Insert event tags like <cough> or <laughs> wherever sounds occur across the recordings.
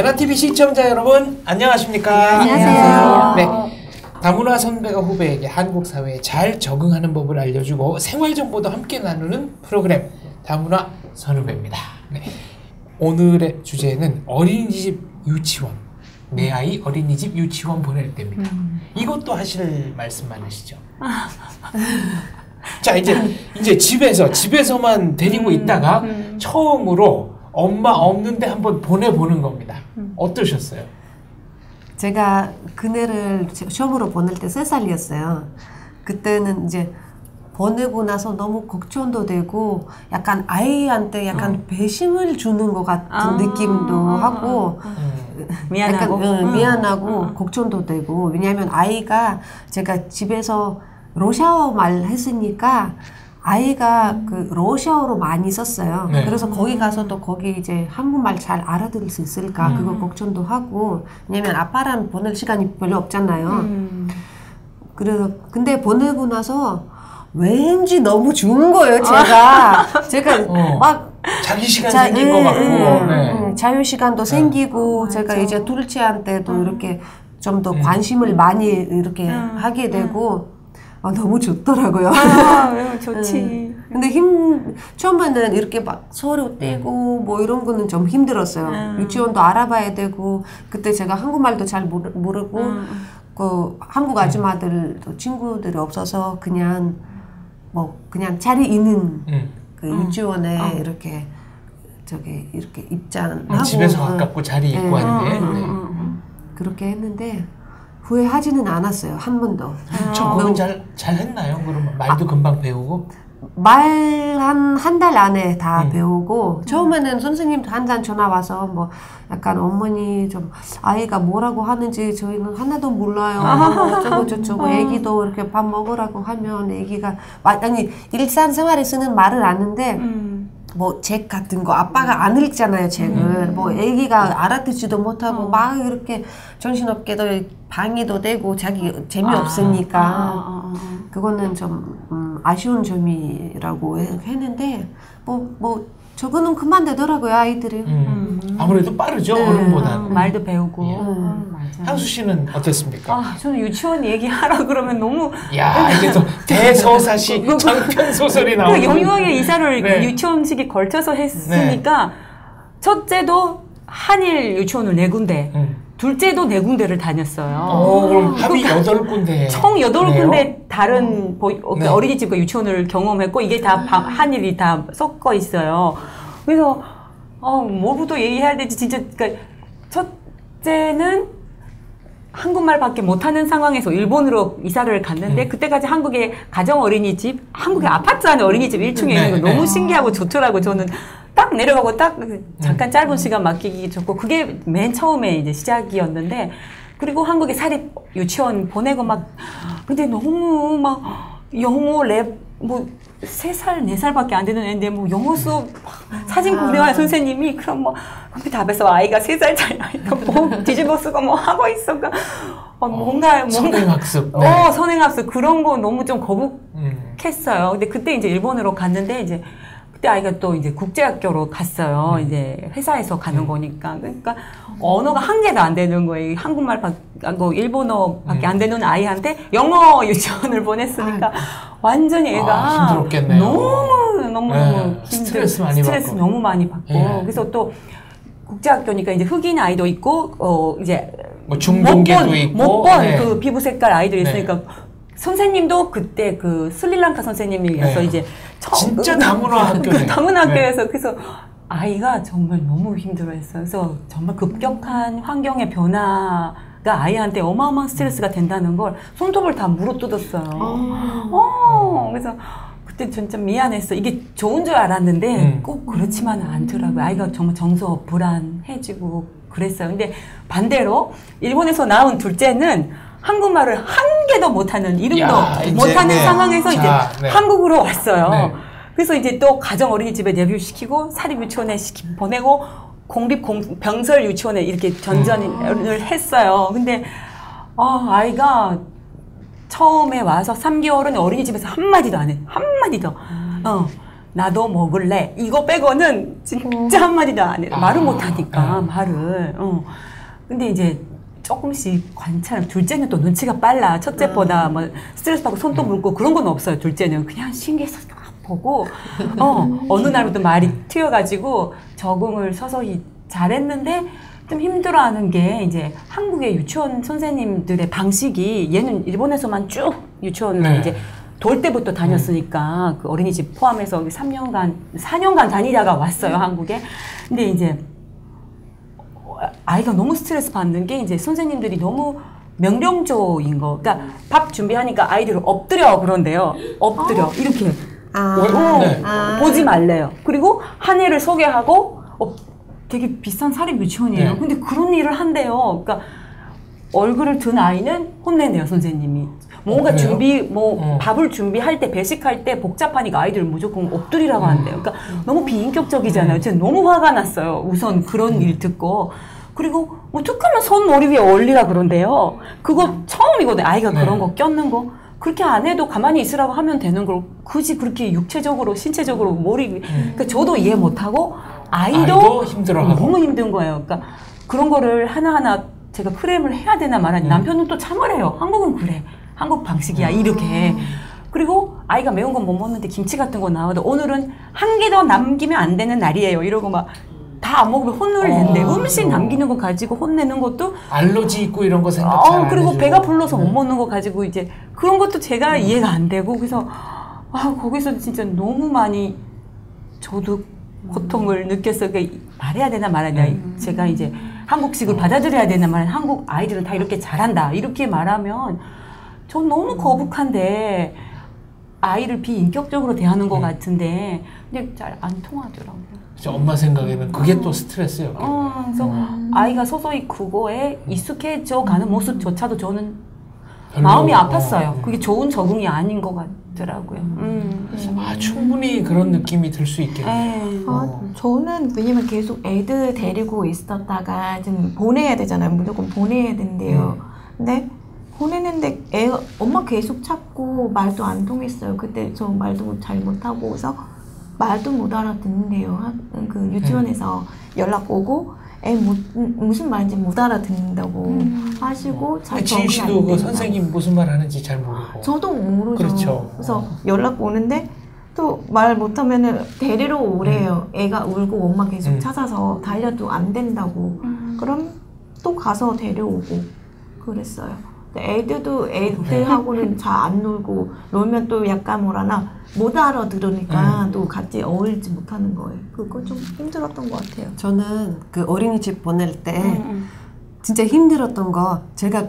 재나TV 시청자 여러분 안녕하십니까? 안녕하세요. 네. 다문화 선배가 후배에게 한국 사회에 잘 적응하는 법을 알려주고 생활 정보도 함께 나누는 프로그램 다문화 선후배입니다. 네. 오늘의 주제는 어린이집 유치원. 내 아이 어린이집 유치원 보낼 때입니다. 이것도 하실 말씀 많으시죠? 자 이제 이제 집에서 집에서만 데리고 있다가 처음으로 엄마 없는데 한번 보내보는 겁니다. 어떠셨어요? 제가 그네를 처음으로 보낼 때세 살이었어요. 그때는 이제 보내고 나서 너무 걱정도 되고 약간 아이한테 약간 배심을 주는 것 같은 아, 느낌도 아, 하고 음, 미안하고. 약간, 응, 응. 미안하고 걱정도 되고 왜냐하면 아이가 제가 집에서 러시아어 말 했으니까 아이가 그 러시아어로 많이 썼어요. 네. 그래서 거기 가서도 거기 이제 한국말 잘 알아들을 수 있을까 음. 그거 걱정도 하고 왜냐면 아빠랑 보낼 시간이 별로 없잖아요. 음. 그래서 근데 보내고 나서 왠지 너무 좋은 거예요. 제가 제가 어. 막 자기 시간 자, 생긴 예, 것 같고. 예, 네. 예. 자유 시간도 생기고 맞아. 제가 이제 둘째한테도 이렇게 좀더 음. 관심을 많이 이렇게 음, 하게 되고 아, 너무 좋더라고요. 아, 왜 <laughs> 좋지. 근데 힘 처음에는 이렇게 막 서로 떼고 뭐 이런 거는 좀 힘들었어요. 음. 유치원도 알아봐야 되고 그때 제가 한국말도 잘 모르, 모르고 음. 그 한국 아줌마들도 친구들이 없어서 그냥 뭐 그냥 자리 있는 음. 그 음. 유치원에 어. 이렇게 저기 이렇게 입장하고 음, 집에서 어, 가깝고 자리 있고 네. 하는 게. 음, 네. 음, 음. 그렇게 했는데 후회하지는 않았어요 한 번도 적응은 너무- 잘, 잘 했나요? 그러면 말도 금방 배우고? 말 한 한 달 안에 다 음. 배우고 처음에는 선생님 한잔 전화 와서 뭐 약간 어머니 좀 아이가 뭐라고 하는지 저희는 하나도 몰라요 뭐 어쩌고 저쩌고 애기도 이렇게 밥 먹으라고 하면 애기가 마- 아니 일상생활에 쓰는 말을 아는데 음. 뭐 책 같은 거. 아빠가 안 읽잖아요 책을. 뭐 애기가 알아듣지도 못하고 막 이렇게 정신없게도 방해도 되고 자기 재미없으니까. 아, 아, 아. 그거는 좀 음, 아쉬운 점이라고 해- 했는데 뭐뭐 저거는 그만 되더라고요 아이들이 음. 아무래도 빠르죠, 네. 아, 어른보다는. 말도 배우고. 예. 음, 맞아. 향수 씨는 어땠습니까? 아, 저는 유치원 얘기하라 그러면 너무 야 이게 또 <laughs> 대서사시 장편 소설이 그 나오고. 영유아의 이사를 네. 유치원식에 걸쳐서 했으니까 첫째도 한일 유치원을 네 군데, 음. 둘째도 네 군데를 다녔어요. 어, 그럼 합이 여덟 군데. 총 여덟? 군데 다른 보- 어, 네. 어린이집과 유치원을 경험했고 이게 다 바- 한일이 다 섞어 있어요. 그래서 어, 뭐부터 얘기해야 되지 진짜 그러니까 첫째는 한국말밖에 못하는 상황에서 일본으로 이사를 갔는데 음. 그때까지 한국의 가정 어린이집, 한국의 아파트 안에 어린이집 1층에 네, 있는 거 네. 너무 신기하고 좋더라고 저는 딱 내려가고 딱 잠깐 짧은 시간 맡기기 좋고 그게 맨 처음에 이제 시작이었는데 그리고 한국에 사립 유치원 보내고 막 근데 너무 막 영어 랩뭐 세 살, 네 살밖에 안 되는 애인데 뭐 영어 수업 막 사진 구매할 선생님이 그럼 뭐 컴퓨터 앞에서 아이가 세 살짜리 아이가 뭐 <laughs> 뒤집어 쓰고 뭐 하고 있어. 그 어, 뭔가 뭔가 선행학습. 어 선행학습 그런 거 너무 좀 거북 음. 했어요. 근데 그때 이제 일본으로 갔는데 이제 그때 아이가 또 이제 국제학교로 갔어요. 음. 이제 회사에서 가는 거니까. 그러니까 언어가 한 개도 안 되는 거예요. 한국말 뭐 일본어밖에 음. 안 되는 아이한테 영어 <laughs> 유치원을 보냈으니까 완전히 애가 아, 힘들었겠네요. 너무 너무 네, 힘들 스트레스 많이 스트레스 받고. 너무 많이 받고 예. 그래서 또 국제학교니까 이제 흑인 아이도 있고 어 이제 뭐 중동계도 못 본, 있고. 못본 네. 그 피부 색깔 아이들이 네. 있으니까 선생님도 그때 그 스리랑카 선생님이어서 네. 이제 진짜 그- 다문화 학교네. 그 다문화 학교에서 그래서 아이가 정말 너무 힘들어했어요. 그래서 정말 급격한 환경의 변화 가 아이한테 어마어마한 스트레스가 된다는 걸 손톱을 다 물어뜯었어요. 어, 그래서 그때 진짜 미안했어. 이게 좋은 줄 알았는데 음. 꼭 그렇지만은 않더라고요. 아이가 정말 정서 불안해지고 그랬어요. 근데 반대로 일본에서 나온 둘째는 한국말을 한 개도 못하는 이름도 야, 이제, 못하는 네. 상황에서 자, 이제 네. 한국으로 왔어요. 네. 그래서 이제 또 가정 어린이집에 데뷔시키고 사립 유치원에 시키, 보내고 공립 공, 병설 유치원에 이렇게 전전을 했어요. 근데 아, 아이가 처음에 와서 3개월은 어린이집에서 한마디도 안 해. 한마디도. 어. 나도 먹을래. 이거 빼고는 진짜 한마디도 안 해. 아. 말을 못 하니까, 아. 말을. 어. 근데 이제 조금씩 관찰, 둘째는 또 눈치가 빨라. 첫째보다 뭐 스트레스 받고 손도 물고 그런 건 없어요. 둘째는 그냥 신기해서 막 보고, <laughs> 어, 어느 날부터 말이 튀어가지고 적응을 서서히 잘했는데 좀 힘들어하는 게 이제 한국의 유치원 선생님들의 방식이 얘는 일본에서만 쭉 유치원을 네. 이제 돌 때부터 다녔으니까 그 어린이집 포함해서 3년간 4년간 다니다가 왔어요 한국에. 근데 이제 아이가 너무 스트레스 받는 게 이제 선생님들이 너무 명령조인 거. 그러니까 밥 준비하니까 아이들을 엎드려 그런데요. 엎드려 이렇게 아, 어, 네. 아. 보지 말래요. 그리고 한 애를 소개하고 어, 되게 비싼 사립 유치원이에요. 네. 근데 그런 일을 한대요. 그러니까 얼굴을 든 아이는 혼내네요 선생님이. 뭔가 어, 그래요? 준비 뭐 어. 밥을 준비할 때 배식할 때 복잡하니까 아이들 무조건 엎드리라고 한대요. 그러니까 너무 비인격적이잖아요. 제가 너무 화가 났어요. 우선 그런 일 듣고. 그리고 어떻게 하면 손 머리 위에 올리라 그런데요. 그거 처음이거든요. 아이가 네. 그런 거 꼈는 거. 그렇게 안 해도 가만히 있으라고 하면 되는 걸 굳이 그렇게 육체적으로 신체적으로 머리 위 그러니까 저도 이해 못하고 아이도, 아이도 힘들어하고. 너무 힘든 거예요. 그러니까 그런 거를 하나하나 제가 프레임을 해야 되나 말아야 음. 남편은 또 참으래요. 한국은 그래. 한국 방식이야. 이렇게. 그리고 아이가 매운 건 못 먹는데 김치 같은 거 나와도 오늘은 한 개 더 남기면 안 되는 날이에요. 이러고 막 다 안 먹으면 혼을 낸대. 어. 음식 남기는 거 가지고 혼내는 것도 알러지 있고 이런 거 생각 어, 그리고. 배가 불러서 못 네. 먹는 거 가지고 이제 그런 것도 제가 이해가 안 되고 그래서 아 거기서 진짜 너무 많이 저도 고통을 느꼈어요. 그러니까 말해야 되나 말아야 되나. 제가 이제 한국식을 받아들여야 되나 말아야 한국 아이들은 다 이렇게 잘한다. 이렇게 말하면 전 너무 거북한데 아이를 비인격적으로 대하는 것 네. 같은데 근데 잘 안 통하더라고요. 진짜 엄마 생각에는 그게 또 스트레스예요. 어, 그래서 아이가 서서히 그거에 익숙해져 가는 모습조차도 저는 별로, 마음이 어, 아팠어요. 그게 좋은 적응이 아닌 것 같더라고요. 음. 아 충분히 그런 느낌이 들 수 있겠네요. 에이. 어. 아, 저는 왜냐면 계속 애들 데리고 있었다가 좀 보내야 되잖아요. 무조건 보내야 된대요. 근데 보내는데 애 엄마 계속 찾고 말도 안 통했어요. 그때 저 말도 잘 못하고 그래서 말도 못 알아듣는데요. 한- 그 유치원에서 연락 오고 애 무, 무슨 말인지 못 알아듣는다고 하시고 잘 지윤 적응이 안 씨도 그. 선생님 무슨 말 하는지 잘 모르고. 저도 모르죠. 그렇죠. 래서 연락 오는데 또 말 못하면은 데리러 오래요. 애가 울고 엄마 계속 음. 찾아서 달려도 안 된다고. 그럼 또 가서 데려오고 그랬어요. 근데 애들도 애들하고는 잘 안 놀고 놀면 또 약간 뭐라나 못 알아들으니까 음. 또 같이 어울리지 못하는 거예요. 그거 좀 힘들었던 것 같아요. 저는 그 어린이집 보낼 때 음, 진짜 힘들었던 거 제가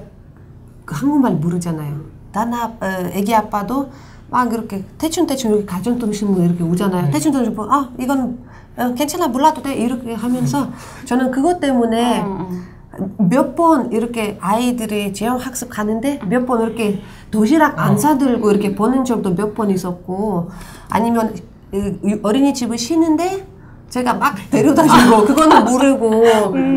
그 한국말 모르잖아요. 나나 어, 애기 아빠도 막 이렇게 대충 대충 이렇게 가정통신문 이렇게 오잖아요. 네. 대충 대충 보고 아 이건 어, 괜찮아 몰라도 돼 이렇게 하면서 저는 그것 때문에 음, 몇 번 이렇게 아이들이 재영 학습 가는데 몇 번 이렇게 도시락 안 사들고 이렇게 보낸 적도 몇 번 있었고 아니면 이- 어린이집을 쉬는데 제가 막 데려다 주고 그거는 모르고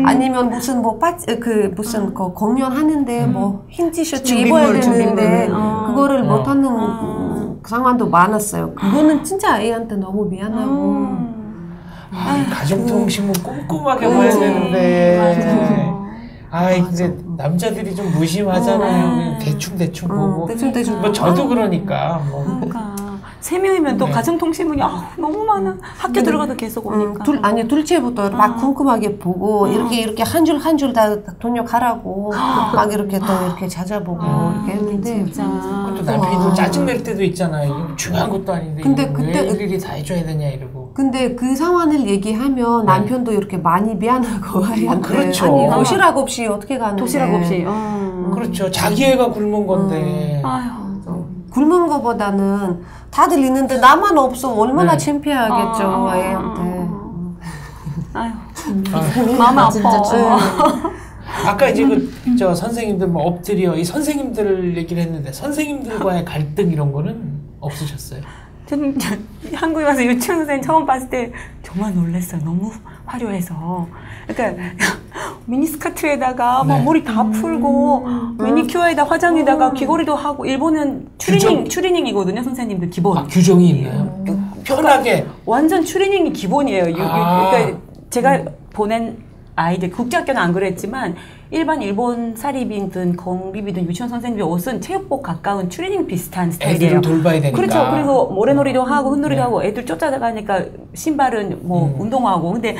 아니면 무슨 뭐 빠지 그 무슨 그 공연 하는데 뭐흰 티셔츠 준비물, 입어야 되는데. 어. 그거를 어. 못 하는 음, 상황도 많았어요. 그거는 진짜 아이한테 너무 미안하고 음. 아, 가정통신문 꼼꼼하게 음. 봐야 되는데. 아이 근데 남자들이 좀 무심하잖아요. 어. 그냥 대충 대충 음, 보고. 대충 대충 뭐 저도 그러니까 뭐. 그러니까 세 명이면 또 네. 가정통신문이 아, 너무 많아. 학교 들어가도 계속 음, 오니까. 둘 아니 둘째부터 막 궁금하게 보고 이렇게 이렇게 한 줄 한 줄다 번역하라고 <gasps> 막 이렇게 또 이렇게 찾아보고 이렇게 했는데 진짜. 또 남편이 또 짜증 낼 때도 있잖아요. 이거 중요한 것도 아닌데 근데 그때- 왜 일일이 다 해줘야 되냐 이러고. 근데 그 상황을 얘기하면 남편도 이렇게 많이 미안하고 아이한테 그렇죠. 아니 도시락 없이 어떻게 가는데 도시락 없이. 어. 그렇죠. 자기 애가 굶은 건데. 아휴. 굶은 거보다는 다들 있는데 나만 없어 얼마나 네. 창피하겠죠 아, 아이한테 아휴. 아, 마음 아파. 진짜 아까 이제 그저 선생님들 뭐 엎드려 이 선생님들 얘기를 했는데 선생님들과의 갈등 이런 거는 없으셨어요? 저는 한국에 와서 유치원 선생님 처음 봤을 때 정말 놀랐어요. 너무 화려해서. 그러니까 미니스커트에다가 막 네. 머리 다 풀고 매니큐어에다 화장에다가 귀걸이도 하고 일본은 추리닝. 추리닝이거든요 선생님들 기본. 아 규정이 있나요? 그 편하게 완전 추리닝이 기본이에요. 유- 유- 아. 그러니까 제가 보낸 아이들 국제학교는 안 그랬지만 일반 일본 사립이든 공립이든 유치원 선생님들 옷은 체육복 가까운 추리닝 비슷한 스타일이에요. 돌봐야 되니까. 그렇죠. 그리고 모래놀이도 하고 흙놀이도 네. 하고 애들 쫓아가니까 신발은 뭐 음. 운동화하고 근데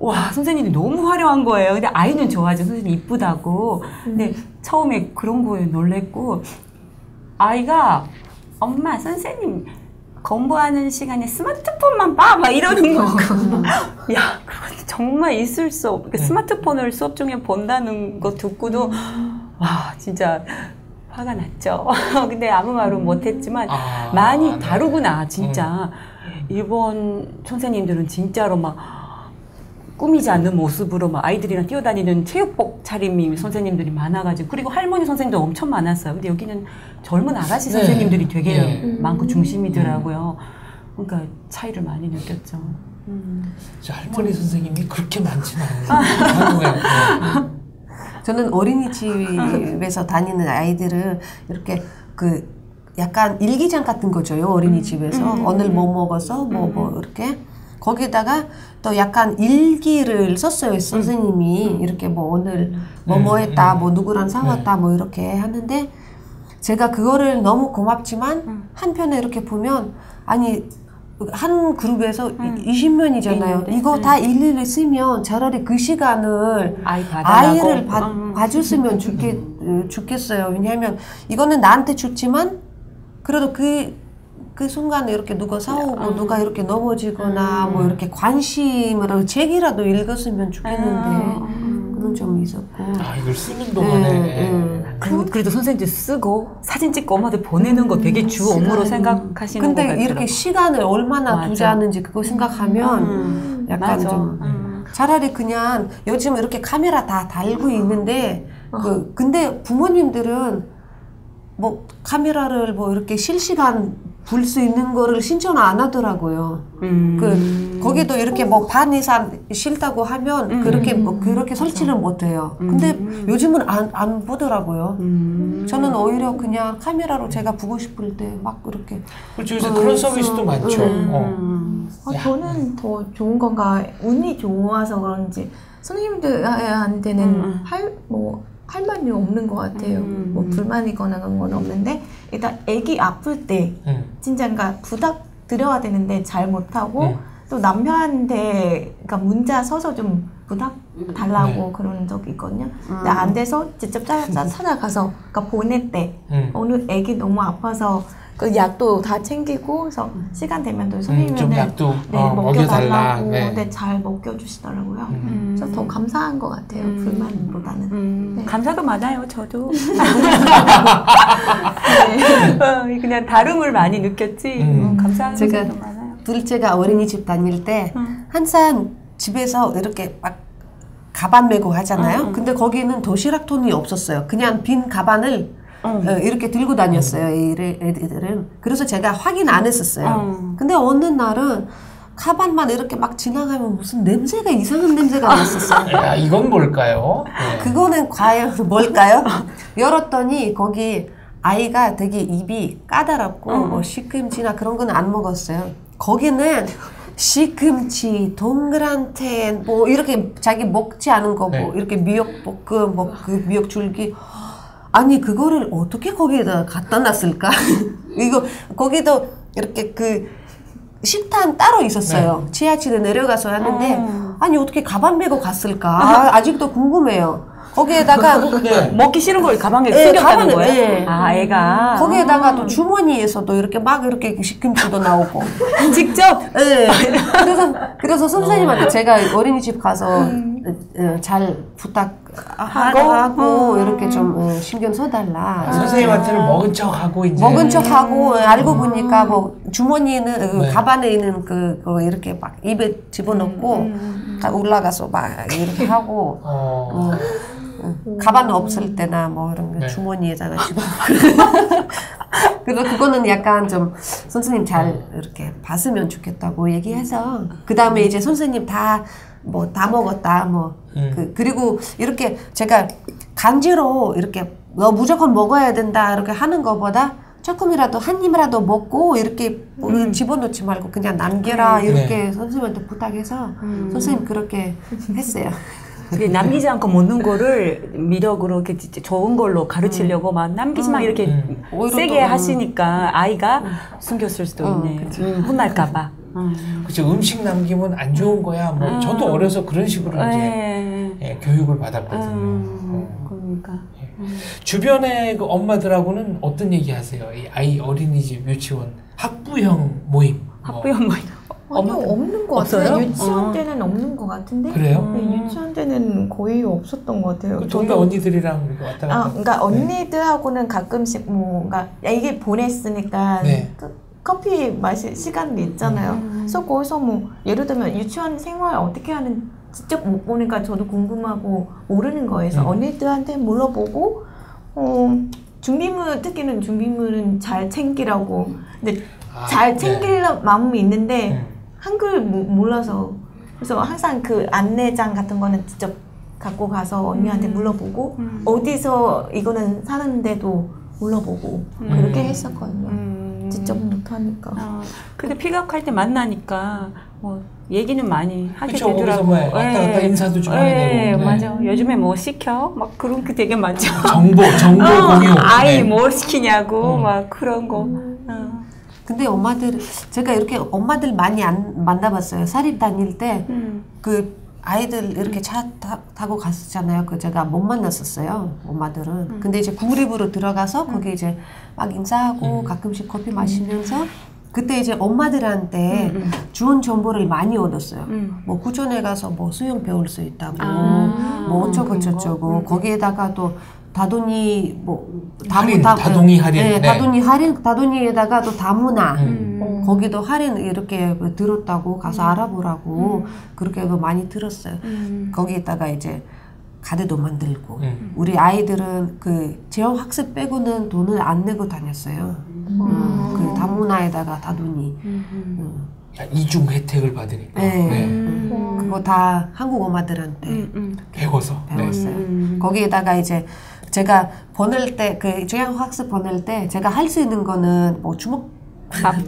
와 선생님이 너무 화려한 거예요. 근데 아이는 좋아하죠. 선생님 이쁘다고. 근데 처음에 그런 거에 놀랬고 아이가 엄마 선생님 공부하는 시간에 스마트폰만 봐! 막 이러는 거. <laughs> 야, 그건 정말 있을 수 없. 그 네. 스마트폰을 수업 중에 본다는 거 듣고도 와, 진짜 화가 났죠. <laughs> 근데 아무 말은 못했지만 아, 많이 네. 다르구나, 진짜. 일본 선생님들은 진짜로 막 꾸미지 않는 모습으로 막 아이들이랑 뛰어다니는 체육복 차림이 선생님들이 많아가지고 그리고 할머니 선생님도 엄청 많았어요. 근데 여기는 젊은 아가씨 네. 선생님들이 되게 네. 많고 중심이더라고요. 그러니까 차이를 많이 느꼈죠. 음. 저 할머니 선생님이 그렇게 많지는 않아요. 네. 저는 어린이집에서 다니는 아이들을 이렇게 그 약간 일기장 같은 거 줘요 어린이집에서 음. 오늘 뭐 먹어서 뭐뭐 이렇게 거기다가 또 약간 일기를 썼어요 선생님이 이렇게 뭐 오늘 뭐뭐 음, 했다 음. 뭐 누구랑 싸웠다 뭐 이렇게 하는데 제가 그거를 너무 고맙지만 음. 한편에 이렇게 보면 아니 한 그룹에서 음. 20명이잖아요. 있는데, 이거 음. 다 일일이 쓰면 차라리 그 시간을 아이. 아이를 봐, 음. 봐줬으면 <laughs> 좋겠, 어, 좋겠어요. 왜냐하면 이거는 나한테 좋지만 그래도 그, 그 순간에 이렇게 누가 싸우고 음. 누가 이렇게 넘어지거나 음. 뭐 이렇게 관심으로 책이라도 읽었으면 좋겠는데 음. 그건 좀 있었고. 아 이걸 쓰는 동안에 음, 음. 그리고 그래도 선생님들 쓰고 사진 찍고 엄마들 보내는 거 되게 주 업무로 생각하시는 것 근데 같더라고요. 이렇게 시간을 얼마나 맞아. 투자하는지 그거 생각하면 음, 약간 맞아. 좀 음. 차라리 그냥 요즘 이렇게 카메라 다 달고 있는데 그 근데 부모님들은 뭐 카메라를 뭐 이렇게 실시간 볼수 있는 거를 신청 안 하더라고요. 음. 그 거기도 이렇게 뭐 반 이상 싫다고 하면 음. 그렇게 뭐 그렇게 설치를 못 해요. 근데 요즘은 안 안 보더라고요. 음. 저는 오히려 그냥 카메라로 제가 보고 싶을 때 막 그렇게 그렇죠. 요새 그런 서비스도 많죠. 어. 음. 어, 야. 저는 더 좋은 건가 운이 좋아서 그런지 선생님들한테는 음. 할뭐 할 말이 없는 것 같아요. 음. 뭐 불만이거나 그런 건 없는데 일단 아기 아플 때 음. 진짜 그러니까 부탁 드려야 되는데 잘 못하고 음. 또 남편한테 그러니까 문자 써서 좀 부탁 달라고 네. 그런 적이 있거든요. 근데 안 돼서 직접 찾아, 찾아가서 그러니까 보낼 때 음. 오늘 아기 너무 아파서 그 약도 다 챙기고 그래서 시간 되면 또 음, 선생님은 좀 약도 네, 어, 먹여달라. 먹여달라고 네. 근데 잘 먹여주시더라고요. 음. 그래서 더 감사한 것 같아요. 음. 불만보다는. 음, 네. 감사도 많아요, 저도. <laughs> 어, 그냥 다름을 많이 느꼈지. 음. 음, 감사한 제가 것도 많아요. 둘째가 어린이집 다닐 때 음. 항상 집에서 이렇게 막 가방 메고 하잖아요. 음. 근데 거기는 도시락 통이 없었어요. 그냥 빈 가방을 음. 어, 이렇게 들고 다녔어요. 이 애들은. 그래서 제가 확인 안 했었어요. 음. 근데 어느 날은 가방만 이렇게 막 지나가면 무슨 냄새가 이상한 냄새가 났었어요. <laughs> 야, 이건 뭘까요? 네. 그거는 과연 뭘까요? 열었더니 거기 아이가 되게 입이 까다롭고 음. 뭐 시금치나 그런 거는 안 먹었어요. 거기는 시금치, 동그란텐 뭐 이렇게 자기 먹지 않은 거뭐 네. 이렇게 미역볶음 뭐 그 미역 줄기 아니 그거를 어떻게 거기에다 갖다 놨을까? <laughs> 이거 거기도 이렇게 그 식당 따로 있었어요. 지하철에 내려가서 하는데 음. 아니 어떻게 가방 메고 갔을까? 아, 아직도 궁금해요. 거기에다가 <laughs> 네. 먹기 싫은 걸 가방에 예, 숨겼다는 가방을, 거예요? 예. 아, 애가. 거기에다가 또 주머니에서도 이렇게 막 이렇게 시금치도 나오고. <laughs> 직접? 예. 그래서 그래서 선생님한테 제가 어린이집 가서 어, 잘 부탁하고 하고. 음. 이렇게 좀 어, 신경 써달라. 아, 선생님한테는 먹은 척하고 이제. 먹은 척하고 알고 보니까 뭐 주머니에는 어, 네. 가방에 있는 그, 그 이렇게 막 입에 집어넣고 다 올라가서 막 이렇게 하고. 어, 어, 어, 가방 없을 때나 뭐 이런 거 네. 주머니에다가 <laughs> 그래서 그거는 약간 좀 선생님 잘 이렇게 봤으면 좋겠다고 얘기해서 그 다음에 이제 선생님 다 뭐 다 먹었다 뭐 음. 그, 그리고 이렇게 제가 강제로 이렇게 너 무조건 먹어야 된다 이렇게 하는 것보다 조금이라도 한 입이라도 먹고 이렇게 뭐 집어넣지 말고 그냥 남겨라 이렇게 선생님한테 부탁해서 선생님 그렇게 했어요. <laughs> 그게 남기지 않고 먹는 거를 미력으로 이렇게 좋은 걸로 가르치려고 막 남기지 마 이렇게 음. 세게 또, 음. 하시니까 아이가 숨겼을 수도 어, 있네. 음, 혼날까봐. 음. 그렇죠. 음식 남기면 안 좋은 거야. 뭐 음. 저도 어려서 그런 식으로 이제 예. 예, 교육을 받았거든요. 음, 어. 그러니까. 주변의 그 엄마들하고는 어떤 얘기 하세요? 이 아이 어린이집 유치원 학부형 모임. 뭐. 학부형 뭐 아니요 없는 것 없어요? 같아요. 유치원 어. 때는 없는 것 같은데. 그래요? 네, 유치원 때는 거의 없었던 것 같아요. 그 동네 언니들이랑 왔다 갔다. 아, 그러니까 언니들하고는 가끔씩 뭐, 그러니까 야, 이게 보냈으니까 네. 그 커피 마실 시간도 있잖아요. 그래서 거기서 뭐 예를 들면 유치원 생활 어떻게 하는 직접 못 보니까 저도 궁금하고 모르는 거예요. 그래서 음. 언니들한테 물어보고 어, 준비물 특히는 준비물은 잘 챙기라고. 근데 아, 잘 네. 챙길 마음이 있는데 음. 한글 모- 몰라서 그래서 항상 그 안내장 같은 거는 직접 갖고 가서 언니한테 물어보고 음. 어디서 이거는 사는데도 물어보고 그렇게 음. 했었거든요. 음. 직접 못하니까. 어, 근데 피격할 때 만나니까 뭐 얘기는 많이 하게 그쵸, 거기서 되더라고. 뭐 왔다 갔다 인사도 좀 하게 예, 되고. 네. 맞아. 요즘에 뭐 시켜? 막 그런 게 되게 많죠. 정보 정보 어, 공유. 아이 네. 뭘 시키냐고 음. 막 그런 거. 어. 근데 엄마들 제가 이렇게 엄마들 많이 안 만나봤어요. 사립 다닐 때 음. 그 아이들 이렇게 차 타, 고 갔었잖아요. 그 제가 못 만났었어요. 엄마들은. 근데 이제 구립으로 들어가서 거기 이제 막 인사하고 음. 가끔씩 커피 마시면서 그때 이제 엄마들한테 음, 음. 좋은 정보를 많이 얻었어요. 음. 뭐 구전에 가서 뭐 수영 배울 수 있다고 아, 뭐 어쩌고. 저쩌고 음. 거기에다가 또 다돈이 뭐 할인, 다- 다돈이 할인. 네, 네. 다돈이 할인 다돈이에다가 또 다문화 음. 음. 거기도 할인 이렇게 들었다고 가서 알아보라고 그렇게 그 많이 들었어요. 음. 거기에다가 이제 가게도 만들고 음. 우리 아이들은 그 재형 학습 빼고는 돈을 안 내고 다녔어요. 음, 그 다문화에다가 다돈이 음. 음. 야, 이중 혜택을 받으니까. 네. 네. 음. 그거 다 한국 엄마들한테 음. 음. 배워서. 네. 배웠어요. 음. 거기에다가 이제 제가 보낼 때그 재형 학습 보낼 때 제가 할 수 있는 거는 뭐 주먹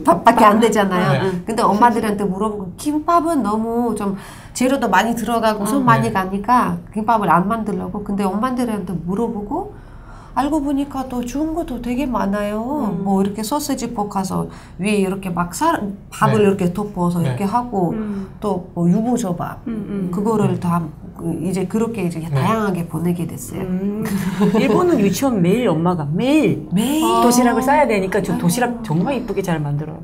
밥밖에 안 되잖아요. 네. 근데 엄마들한테 물어보고 김밥은 너무 좀 재료도 많이 들어가고 손 많이 네. 가니까 김밥을 안 만들려고. 근데 엄마들한테 물어보고 알고 보니까 또 좋은 것도 되게 많아요. 음. 뭐 이렇게 소세지 볶아서 위에 이렇게 막 사, 밥을 네. 이렇게 덮어서 네. 이렇게 하고 음. 또뭐 유부조밥 음. 음. 그거를 다그 이제 그렇게 이제 다양하게 보내게 됐어요. 음. <laughs> 일본은 유치원 매일 엄마가 매일 매일 도시락을 싸야 되니까 저 도시락 정말 이쁘게 잘 만들어요.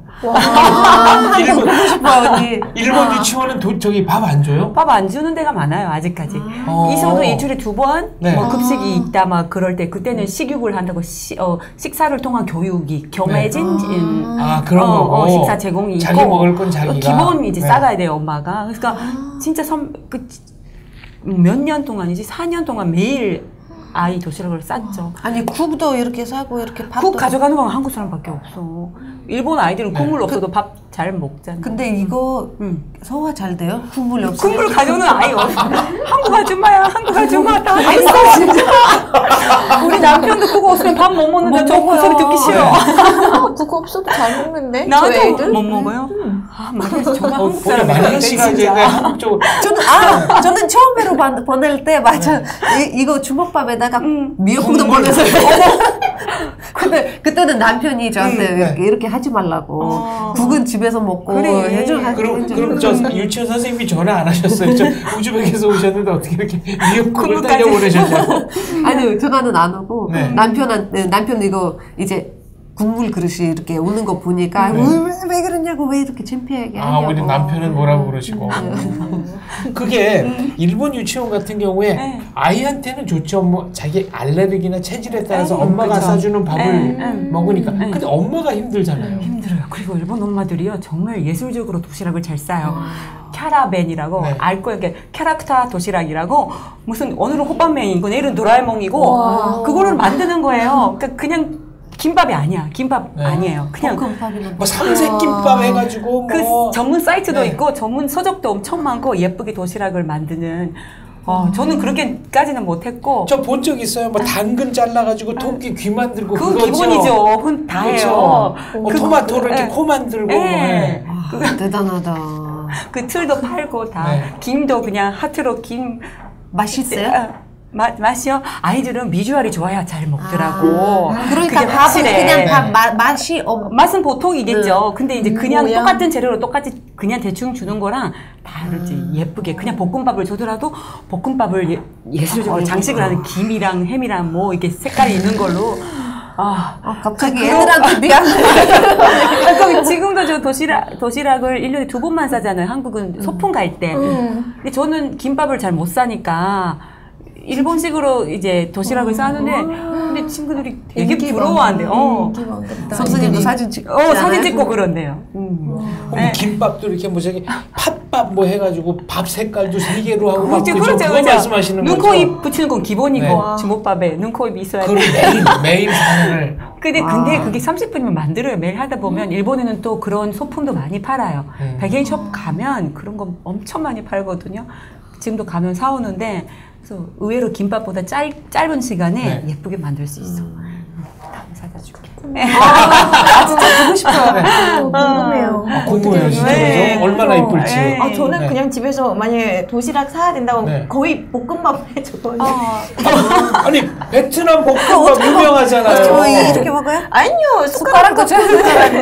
일본 <laughs> 보고 싶어 언니. 일본 유치원은 도, 저기 밥 안 줘요? 밥 안 주는 데가 많아요 아직까지. 어. 이서도 일주일에 두 번, 네. 뭐 급식이 있다 막 그럴 때 그때는 식육을 한다고 시, 어, 식사를 통한 교육이 겸해진 음, 아 그런 어, 거고. 어, 식사 제공이 자기 있고 먹을 건 자기가. 기본 이제 네. 싸가야 돼요 엄마가. 그러니까 진짜 선, 그, 몇 년 동안이지 4년 동안 매일 아이 도시락을 쌌죠. 아니 국도 이렇게 사고 이렇게 밥도 국 가져가는 건 한국 사람밖에 없어. 일본 아이들은 네. 국물 없어도 밥잘 먹잖아. 근데 이거 응. 소화 잘 돼요? 국물이 없어요? 국물 가져오는 아이 없어. 한국 아줌마야, 한국 아줌마 다 했어 진짜. <laughs> 우리 남편도 그거 없으면 밥 못 먹는데 못저 먹어요. 소리 듣기 싫어. 아, 그거 없어도 잘 먹는데? 저 나도 애들? 못 먹어요. 아, 마리아 씨 정말 어, 한국 사람이다. 마리아 씨가 이제 그 한국 쪽 <laughs> 저는 아 저는 처음으로 반- 보낼 때 맞아 이, 이거 주먹밥에다가 음. 미역국도. 보내서 <laughs> 근데 그때는 남편이 저한테 음, 이렇게, 이렇게 하지 말라고 어. 국은 집에서 먹고 그래. 해줘 그럼 그럼 저 유치원 선생님이 전화 안 하셨어요? 저 우즈벡에서 오셨는데 어떻게 이렇게 미역국을. 딸려 보내셨냐고? 아니 전화는 안 오고 네. 남편한테 남편 이거 이제 국물 그릇이 이렇게 오는 거 보니까 네. 왜, 왜 그러냐고 왜 이렇게 창피하게 아 하냐고 우리 남편은 뭐라고 그러시고 <laughs> 그게 일본 유치원 같은 경우에 네. 아이한테는 좋죠 뭐 자기 알레르기나 체질에 따라서 네, 엄마가 그쵸. 싸주는 밥을 네, 네. 먹으니까 네. 근데 엄마가 힘들잖아요 힘들어요. 그리고 일본 엄마들이요 정말 예술적으로 도시락을 잘 싸요. 캐라벤이라고 네. 알 거예요. 이게 캐릭터 도시락이라고 무슨 오늘은 호빵맨이고 내일은 도라에몽이고 와. 그거를 만드는 거예요. 그러니까 그냥 김밥이 아니야. 김밥 네. 아니에요. 그냥 볶음밥이나 뭐 삼색 김밥 해가지고 그뭐 전문 사이트도 네. 있고 전문 서적도 엄청 많고 예쁘게 도시락을 만드는 어, 저는 그렇게까지는 못했고 저 본 적 있어요. 뭐 당근 잘라가지고 토끼 귀 만들고 그건 그거죠. 기본이죠. 그건 다 그렇죠. 해요. 뭐 토마토를 이렇게 예. 코 만들고. 예. 예. 와, 대단하다. 그 틀도 팔고 다 네. 김도 그냥 하트로 김 맛있어요? 아, 맛 맛이요? 아이들은 비주얼이 좋아야 잘 먹더라고. 그러니까 그게 밥은 확실해. 그냥 밥 마, 맛이 없. 맛은 보통이겠죠. 근데 이제 그냥 모양. 똑같은 재료로 똑같이 그냥 대충 주는 거랑 다르지. 예쁘게 그냥 볶음밥을 줘더라도 볶음밥을 예, 예술적으로 장식을 하는 김이랑 햄이랑 뭐 이렇게 색깔이 있는 걸로. 아, 아, 갑자기 애들한테 <laughs> 미안해. 그럼 지금도 저 도시락 도시락을 1년에 두 번만 싸잖아요. 한국은 소풍 갈 때. 음. 근데 저는 김밥을 잘못 싸니까 일본식으로 이제 도시락을 싸는데 근데 친구들이 되게 부러워한대요. 많- 어. 선생님도 사진 찍. 어, 사진 찍고 그런대요. 음. 어, 뭐 김밥도 이렇게 뭐 저기 팥밥 뭐 해가지고 밥 색깔도 세 개로 하고 막 그렇죠? 그렇죠, 그거 그렇죠. 말씀하시는 눈, 거죠. 코, 입 붙이는 건 기본이고 네. 주먹밥에 눈, 코, 입 있어야 돼. 매일 매일 사는 근데 아. 근데 그게 30분이면 만들어요. 매일 하다 보면 일본에는 또 그런 소품도 많이 팔아요. 음. 백엔숍 가면 그런 거 엄청 많이 팔거든요. 지금도 가면 사오는데 그래서 의외로 김밥보다 짧, 짧은 시간에 네. 예쁘게 만들 수 있어. 다음에 줄게. 아 진짜 보고 싶어요. 어, 궁금해요. 아, 궁금해요, 진짜 네, 그죠? 얼마나. 이쁠지. 네. 아, 저는 네. 그냥 집에서 만약에 도시락 사야 된다고 네. 거의 볶음밥 <laughs> 해줘요. 어, 아니 베트남 어, 볶음밥 유명하잖아요. 저 이렇게 먹어요? 아니요, 숟가락 숟가락도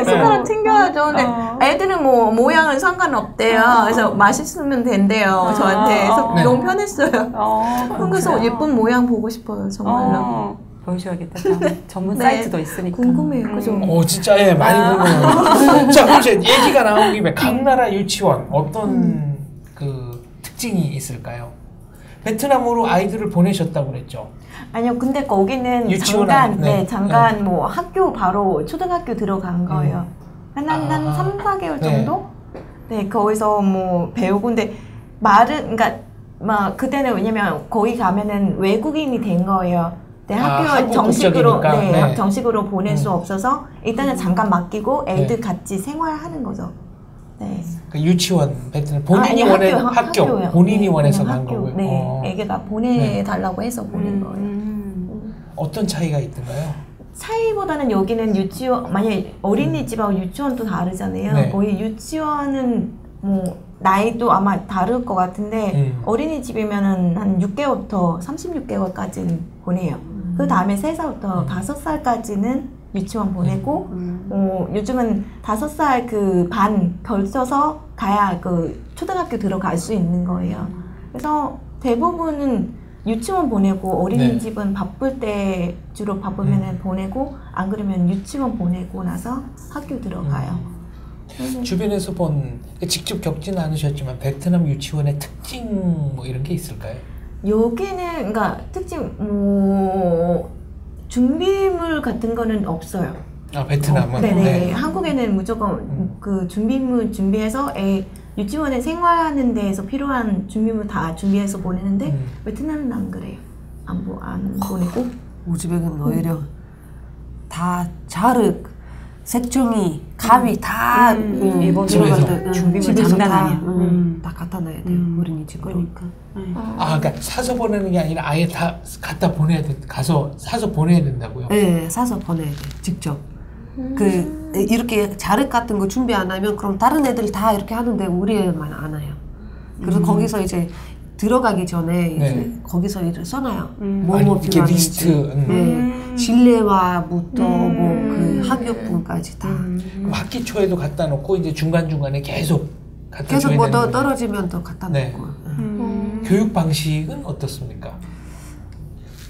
숟가락, 챙겨야죠. 근데 어. 애들은 뭐 모양은 상관없대요. 그래서 맛있으면 된대요, 저한테. 그래서 네. 너무 편했어요. 어, 그렇구나. 예쁜 모양 보고 싶어요, 정말로. 어, 보여줘야겠다. 다음에. <laughs> 전문 네. 사이트도 있으니까. 궁금해요, 그죠? 오 진짜 예 많이 궁금해요. 자 그럼 이제 <laughs> 얘기가 나온 김에 각 나라 유치원 어떤 그 특징이 있을까요? 베트남으로 아이들을 보내셨다고 그랬죠. 아니요, 근데 거기는 유치원 잠깐, 안- 네, 네. 잠깐 뭐 학교 바로 초등학교 들어간 거예요. 한, 한, 한 아. 3, 4개월 네. 정도? 네, 거기서 뭐 배우고, 근데 말은, 그러니까, 막, 그때는 왜냐면 거기 가면은 외국인이 된 거예요. 네, 아, 학교 한국 정식으로. 네, 네. 정식으로 보낼 수 음. 없어서 일단은 잠깐 맡기고 애들 네. 같이 생활하는 거죠. 네. 그 유치원 베트남 본인이 아니, 원해 학교, 학교, 학교요. 본인이 네, 원해서 간 학교. 거고요. 네, 어. 애기가 보내달라고 해서 보낸 거예요. 음. 어떤 차이가 있던가요? 차이보다는 여기는 유치원 만약에 어린이집하고 유치원도 다르잖아요. 네. 거의 유치원은 뭐 나이도 아마 다를 것 같은데 음. 어린이집이면은 한 6개월부터 36개월까지는 보내요. 그 다음에 3살부터 음. 5살까지는 유치원 보내고 음. 어, 요즘은 5살 그 반 걸쳐서 가야 그 초등학교 들어갈 수 있는 거예요. 그래서 대부분은 유치원 보내고 어린이집은 바쁠 때 주로 바쁘면은 보내고 안 그러면 유치원 보내고 나서 학교 들어가요. 그래서 주변에서 본 직접 겪지는 않으셨지만 베트남 유치원의 특징 뭐 이런 게 있을까요? 여기는 그러니까 특징 뭐 준비물 같은 거는 없어요. 아 베트남은 네네. 네. 한국에는 무조건 음. 그 준비물 준비해서 애 유치원에 생활하는 데에서 필요한 준비물 다 준비해서 보내는데 음. 베트남은 안 그래요. 안, 보, 안 보내고 우즈벡은 오히려 다 자르, 색종이, 가위 다 음, 음, 일본 들어갈 집에서. 준비물 장난 다, 아니야. 응, 음. 다 갖다 놔야 돼요 음. 어린이 집으로. 그러니까. 네. 아 그러니까 사서 보내는 게 아니라 아예 다 갖다 보내야 돼 가서 사서 보내야 된다고요? 네, 사서 보내야 돼 직접. 그 이렇게 자릇 같은 거 준비 안 하면 그럼 다른 애들 다 이렇게 하는데 우리 애만 안 해요. 그래서 거기서 이제 들어가기 전에 이제 네. 거기서 이제 써놔요. 음. 뭐뭐 필요한지. 리스트, 음. 네, 음. 실내화부터 음. 뭐그 학용품까지 다. 음. 그럼 학기 초에도 갖다 놓고 이제 중간 중간에 계속 갖다 계속 뭐 더? 떨어지면 더 갖다 네. 놓고. 음. 교육 방식은 어떻습니까?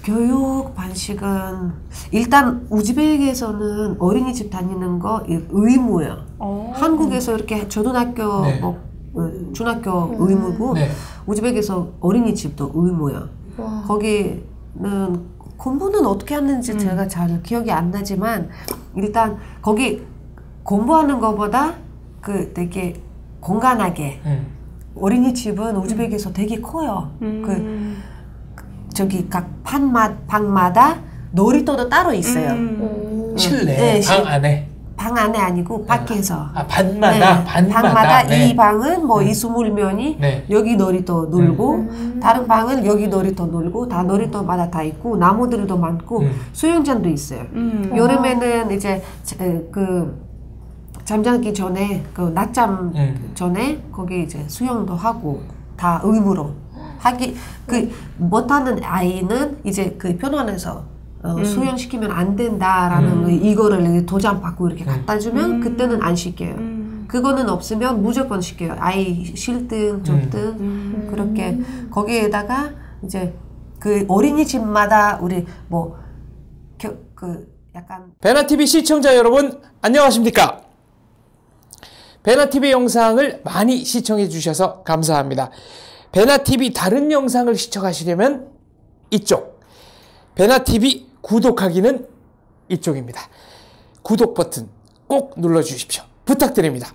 교육 방식은 일단 우즈벡에서는 어린이집 다니는 거 이- 의무예요. 어. 한국에서 이렇게 초등학교, 네. 뭐 어, 중학교 의무고 네. 우즈벡에서 어린이집도 의무예요. 와. 거기는 공부는 어떻게 하는지 음. 제가 잘 기억이 안 나지만 일단 거기 공부하는 것보다 그 되게 공간하게 음. 어린이집은 우즈벡에서 되게 커요. 음. 그 저기 각 판마 방마다 놀이터도 따로 있어요. 음. 실내 네, 방 실- 안에 방 안에 아니고 밖에서. 아 반마다 네, 반마다. 방마다 네. 이 방은 뭐 음. 이스물면이 네. 여기 놀이터 놀고 다른 방은 여기 놀이터 놀고 다 놀이터마다 다 있고 나무들도 많고 음. 수영장도 있어요. 음. 여름에는 이제 그 잠자기 전에 그 낮잠 음. 전에 거기 이제 수영도 하고 다 의무로 하기 그 못하는 아이는 이제 그 편원에서 어, 수영 시키면 안 된다라는 그 이거를 도장 받고 이렇게 갖다 주면 그때는 안 시켜요. 그거는 없으면 무조건 시켜요. 아이 실등, 족등 그렇게 거기에다가 이제 그 어린이집마다 우리 뭐그 약간 베나TV 시청자 여러분 안녕하십니까? 베나TV 영상을 많이 시청해 주셔서 감사합니다. 베나TV 다른 영상을 시청하시려면 이쪽. 베나TV 구독하기는 이쪽입니다. 구독 버튼 꼭 눌러 주십시오. 부탁드립니다